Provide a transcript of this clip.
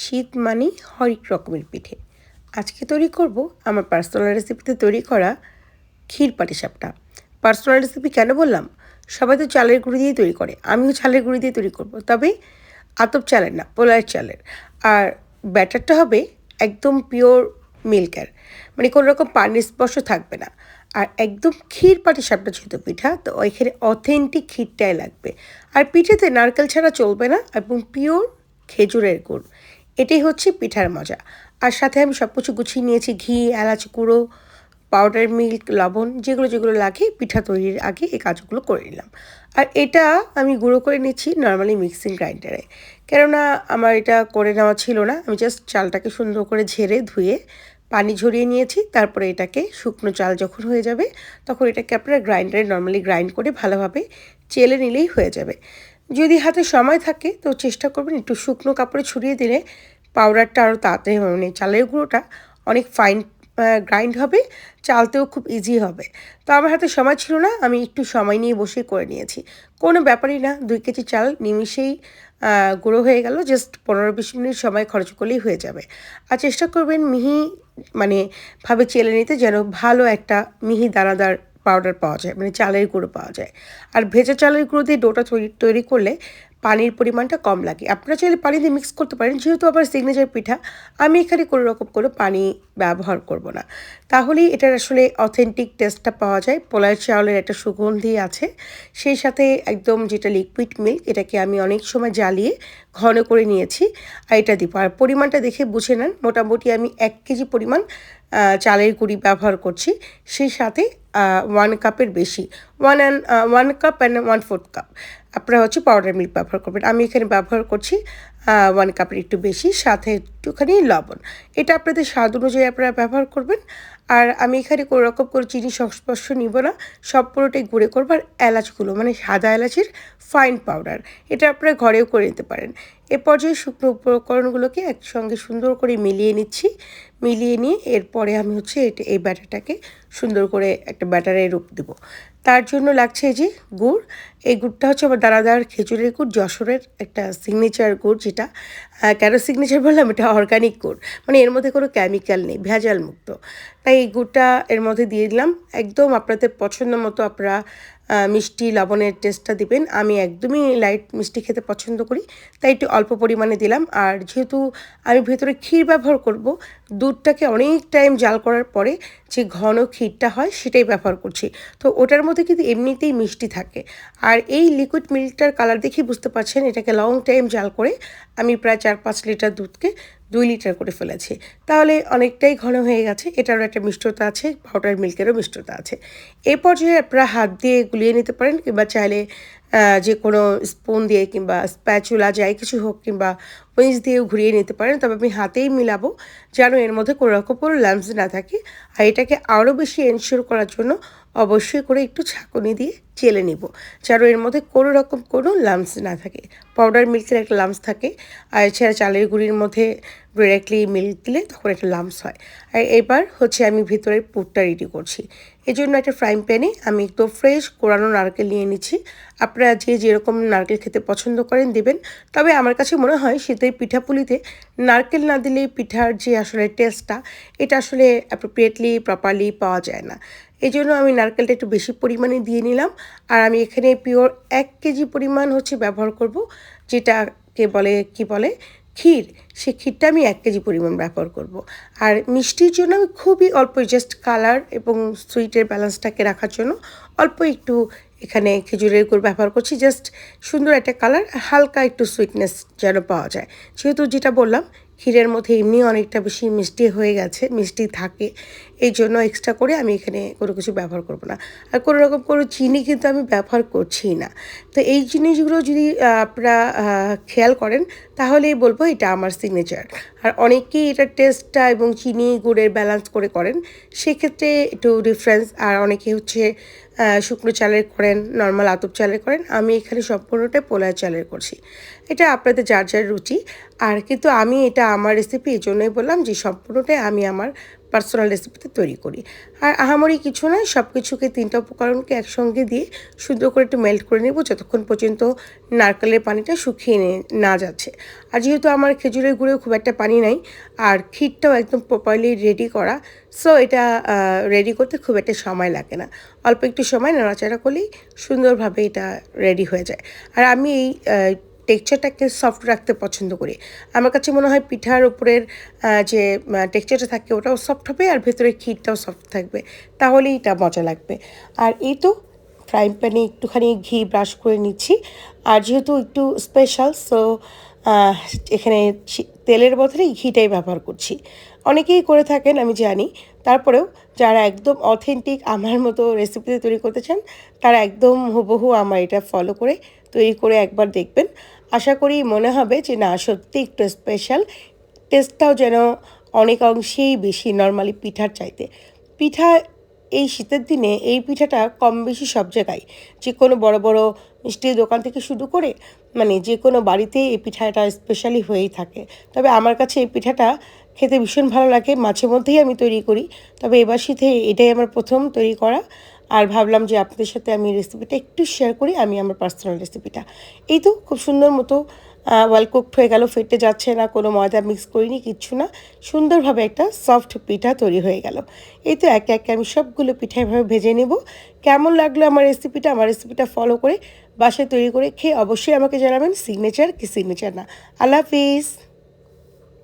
শীত মানেই হরেক রকমের পিঠে। আজকে তৈরি করব আমার পার্সোনাল রেসিপিতে তৈরি করা ক্ষীর পাটিসাপটা পার্সোনাল রেসিপি কেন বললাম? সবাই তো চালের গুঁড়ি দিয়ে তৈরি করে, আমিও চালের গুঁড়ি দিয়ে তৈরি করব। তবে আতপ চালের না পোলার চালের। আর ব্যাটারটা হবে একদম পিওর মিল্কের মানে কোনো রকম পানির স্পর্শ থাকবে না। আর একদম ক্ষীর পাটিসাপটা যেহেতু পিঠা, তো ওইখানে অথেন্টিক ক্ষীরটাই লাগবে। আর পিঠেতে নারকেল ছাড়া চলবে না, এবং পিওর খেজুরের গুড়। এটাই হচ্ছে পিঠার মজা। আর সাথে আমি সব কিছু গুছিয়ে নিয়েছি, ঘি, এলাচ গুঁড়ো পাউডার মিল্ক লবণ, যেগুলো যেগুলো লাগে পিঠা তৈরির আগে এই কাজগুলো করে নিলাম। আর এটা আমি গুঁড়ো করে নিচ্ছি নর্মালি মিক্সিং গ্রাইন্ডারে কেননা আমার এটা করে নেওয়া ছিল না, আমি জাস্ট চালটাকে সুন্দর করে ঝেড়ে ধুয়ে পানি ঝরিয়ে নিয়েছি, তারপরে এটাকে শুকনো চাল যখন হয়ে যাবে, তখন এটাকে আপনারা গ্রাইন্ডারে নর্মালি গ্রাইন্ড করে ভালোভাবে চেলে নিলেই হয়ে যাবে। যদি হাতে সময় থাকে, তো চেষ্টা করবেন একটু শুকনো কাপড়ে ছড়িয়ে দিলে পাউডারটা আরও তাড়াতাড়ি মানে চালের গুঁড়োটা অনেক ফাইন গ্রাইন্ড হবে, চালতেও খুব ইজি হবে। তো আমার হাতে সময় ছিল না, আমি একটু সময় নিয়ে বসে করে নিয়েছি। কোনো ব্যাপারই না, দুই কেজি চাল নিমিশেই গুঁড়ো হয়ে গেল জাস্ট পনেরো বিশ মিনিট সময় খরচ করলেই হয়ে যাবে। আর চেষ্টা করবেন মিহি মানে ভাবে চেলে নিতে যেন ভালো একটা মিহি দানাদার পাউডার পাওয়া যায় মানে চালের গুঁড়ো পাওয়া যায়। আর ভেজা চালের গুঁড়ো দিয়ে ডোটা তৈরি তৈরি করলে পানির পরিমাণটা কম লাগে। আপনারা চাইলে পানি দিয়ে মিক্স করতে পারেন, যেহেতু আবার সিগনেচার পিঠা, আমি এখানে কোনো রকম কোনো পানি ব্যবহার করব না। তাহলেই এটার আসলে অথেন্টিক টেস্টটা পাওয়া যায় পোলার চাউলের একটা সুগন্ধি আছে, সেই সাথে একদম যেটা লিকুইড মিল্ক এটাকে আমি অনেক সময় জ্বালিয়ে ঘন করে নিয়েছি, আর এটা দিব। আর পরিমাণটা দেখে বুঝে নেন, মোটামুটি আমি এক কেজি পরিমাণ চালের গুঁড়ি ব্যবহার করছি। সেই সাথে ওয়ান কাপের বেশি one and one cup and one fourth cup আপনারা হচ্ছে পাউডার মিল্ক ব্যবহার করবেন। আমি এখানে ব্যবহার করছি ওয়ান কাপের একটু বেশি, সাথে একটুখানি লবণ। এটা আপনাদের স্বাদ অনুযায়ী আপনারা ব্যবহার করবেন। আর আমি এখানে কোনো রকম করে চিনি সংস্পর্শ নিব না। সব পুরোটাই গুঁড়ে করব। আর এলাচগুলো মানে সাদা এলাচের ফাইন পাউডার এটা আপনারা ঘরেও করে নিতে পারেন। এ পর্যায়ে শুকনো উপকরণগুলোকে একসঙ্গে সুন্দর করে মিলিয়ে নিচ্ছি। মিলিয়ে নিয়ে এরপরে আমি হচ্ছে এই ব্যাটারটাকে সুন্দর করে একটা ব্যাটারে রূপ দেবো। তার জন্য লাগছে এই যে গুড়। এই গুড়টা হচ্ছে আমার দানাদার খেজুরের গুড়, যশোরের একটা সিগনেচার গুড় যেটা কেন সিগনেচার বললাম? এটা অর্গানিক গুড়। মানে এর মধ্যে কোনো কেমিক্যাল নেই ভেজাল মুক্ত তাই এই গুড়টা এর মধ্যে দিয়ে দিলাম। একদম আপনাদের পছন্দ মতো আপনারা মিষ্টি লবণের টেস্টটা দিবেন। আমি একদমই লাইট মিষ্টি খেতে পছন্দ করি, তাই একটু অল্প পরিমাণে দিলাম। আর যেহেতু আমি ভেতরে ক্ষীর ব্যবহার করব, দুধটাকে অনেক টাইম জাল করার পরে যে ঘন ক্ষীরটা হয়, সেটাই ব্যবহার করছি। তো ওটার মধ্যে কিন্তু এমনিতেই মিষ্টি থাকে। আর এই লিকুইড মিল্কটার কালার দেখেই বুঝতে পারছেন, এটাকে লং টাইম জাল করে আমি প্রায় চার পাঁচ লিটার দুধকে দুই লিটার করে ফেলেছি। তাহলে অনেকটাই ঘন হয়ে গেছে, এটারও একটা মিষ্টতা আছে পাউডার মিল্কেরও মিষ্টতা আছে। এরপর পর্যায়ে আপনারা হাত দিয়ে গুলিয়ে নিতে পারেন কিংবা চাইলে যে কোনো স্পুন দিয়ে কিংবা স্প্যাচুলা যাই কিছু হোক কিংবা উইঞ্চ দিয়েও ঘুরিয়ে নিতে পারেন। তবে আমি হাতেই মিলাবো যেন এর মধ্যে কোনো রকম কোনো ল্যাম্পস না থাকে। আর এটাকে আরও বেশি এনশিওর করার জন্য অবশ্যই করে একটু ছাঁকুনি দিয়ে চেলে নিব যেন এর মধ্যে কোনো রকম কোনো লামস না থাকে। পাউডার মিল্কের একটা লামস থাকে। আর এছাড়া চালের গুঁড়ির মধ্যে ডিরেক্টলি মিল্ক দিলে তখন একটা লামস হয়। আর এবার হচ্ছে আমি ভিতরের পুরটা রেডি করছি। জন্য একটা ফ্রাইং প্যানে আমি একটু ফ্রেশ কোরানো নারকেল নিয়ে নিচ্ছি। আপনারা যে যেরকম নারকেল খেতে পছন্দ করেন দেবেন। তবে আমার কাছে মনে হয় শীতের পিঠাপুলিতে নারকেল না দিলে পিঠার যে আসলে টেস্টটা এটা আসলে অ্যাপ্রোপ্রিয়েটলি প্রপারলি পাওয়া যায় না। এই জন্য আমি নারকেলটা একটু বেশি পরিমাণে দিয়ে নিলাম। আর আমি এখানে পিওর এক কেজি পরিমাণ হচ্ছে ব্যবহার করব, যেটাকে বলে, কি বলে? ক্ষীর, সে ক্ষীরটা আমি এক কেজি পরিমাণ ব্যবহার করব। আর মিষ্টির জন্য আমি খুবই অল্প জাস্ট কালার এবং সুইটের ব্যালেন্সটাকে রাখার জন্য অল্প একটু এখানে খেজুরের গুড় ব্যবহার করছি জাস্ট সুন্দর একটা কালার হালকা একটু সুইটনেস যেন পাওয়া যায় যেহেতু যেটা বললাম ক্ষীরের মধ্যে এমনি অনেকটা বেশি মিষ্টি হয়ে গেছে, মিষ্টি থাকে। এই জন্য এক্সট্রা করে আমি এখানে কোনো কিছু ব্যবহার করব না। আর কোনো রকম কোনো চিনি কিন্তু আমি ব্যবহার করছি না। তো এই জিনিসগুলো যদি আপনারা খেয়াল করেন, তাহলেই বলব এটা আমার সিগনেচার আর অনেকেই এটার টেস্টটা এবং চিনি গুড়ের ব্যালেন্স করে করেন, সেক্ষেত্রে একটু ডিফারেন্স আর অনেকে হচ্ছে শুকনো চালের করেন নর্মাল আতপ চালের করেন। আমি এখানে সম্পূর্ণটাই পোলার চালের করছি। এটা আপনাদের যার যার রুচি। আর কিন্তু আমি এটা আমার রেসিপি এই জন্যই বললাম যে সম্পূর্ণটাই আমি আমার পার্সোনাল রেসিপিতে তৈরি করি। আর আহামরি কিছু নয় সব কিছুকে তিনটা উপকরণকে একসঙ্গে দিয়ে সুন্দর করে একটু মেল্ট করে নেব, যতক্ষণ পর্যন্ত নারকেলের পানিটা শুকিয়ে নে- যাচ্ছে। আর যেহেতু আমার খেজুরের গুঁড়েও খুব একটা পানি নাই, আর ক্ষীরটাও একদম প্রপারলি রেডি করা সো এটা রেডি করতে খুব একটা সময় লাগে না। অল্প একটু সময় নাড়াচাড়া করলেই সুন্দরভাবে এটা রেডি হয়ে যায়। আর আমি এই টেক্সচারটাকে সফট রাখতে পছন্দ করি। আমার কাছে মনে হয় পিঠার উপরের যে টেক্সচারটা থাকে ওটাও সফট হবে আর ভেতরে ক্ষীরটাও সফট থাকবে। তাহলেই এটা মজা লাগবে। আর এই তো ফ্রাইং প্যানে একটুখানি ঘি ব্রাশ করে নিচ্ছি। আর যেহেতু একটু স্পেশাল সো এখানে তেলের বদলে ঘিটাই ব্যবহার করছি। অনেকেই করে থাকেন, আমি জানি। তারপরেও যারা একদম অথেন্টিক আমার মতো রেসিপিতে তৈরি করতে চান, তারা একদম হুবহু আমার এটা ফলো করে তৈরি করে একবার দেখবেন। আশা করি মনে হবে যে না, সত্যি একটু স্পেশাল টেস্টটাও যেন অনেক অংশেই বেশি নর্মালি পিঠার চাইতে। পিঠা এই শীতের দিনে এই পিঠাটা কম বেশি সব জায়গায়। যে কোনো বড় বড় মিষ্টির দোকান থেকে শুরু করে মানে যে কোনো বাড়িতে এই পিঠাটা স্পেশালি হয়েই থাকে। তবে আমার কাছে এই পিঠাটা খেতে ভীষণ ভালো লাগে। মাঝে মধ্যেই আমি তৈরি করি। তবে এবার শীতে এটাই আমার প্রথম তৈরি করা। আর ভাবলাম যে আপনাদের সাথে আমি রেসিপিটা একটু শেয়ার করি, আমি আমার পার্সোনাল রেসিপিটা এই তো খুব সুন্দর মতো ওয়েল কুকড হয়ে গেল, ফেটে যাচ্ছে না, কোনো ময়দা মিক্স করিনি, কিচ্ছু না। সুন্দরভাবে একটা সফট পিঠা তৈরি হয়ে গেল। এই তো একে একে আমি সবগুলো পিঠা এভাবে ভেজে নেব। কেমন লাগল আমার রেসিপিটা আমার রেসিপিটা ফলো করে, বাসায় তৈরি করে খেয়ে অবশ্যই আমাকে জানাবেন সিগনেচার কি সিগনেচার না। আল্লাহ হাফিজ।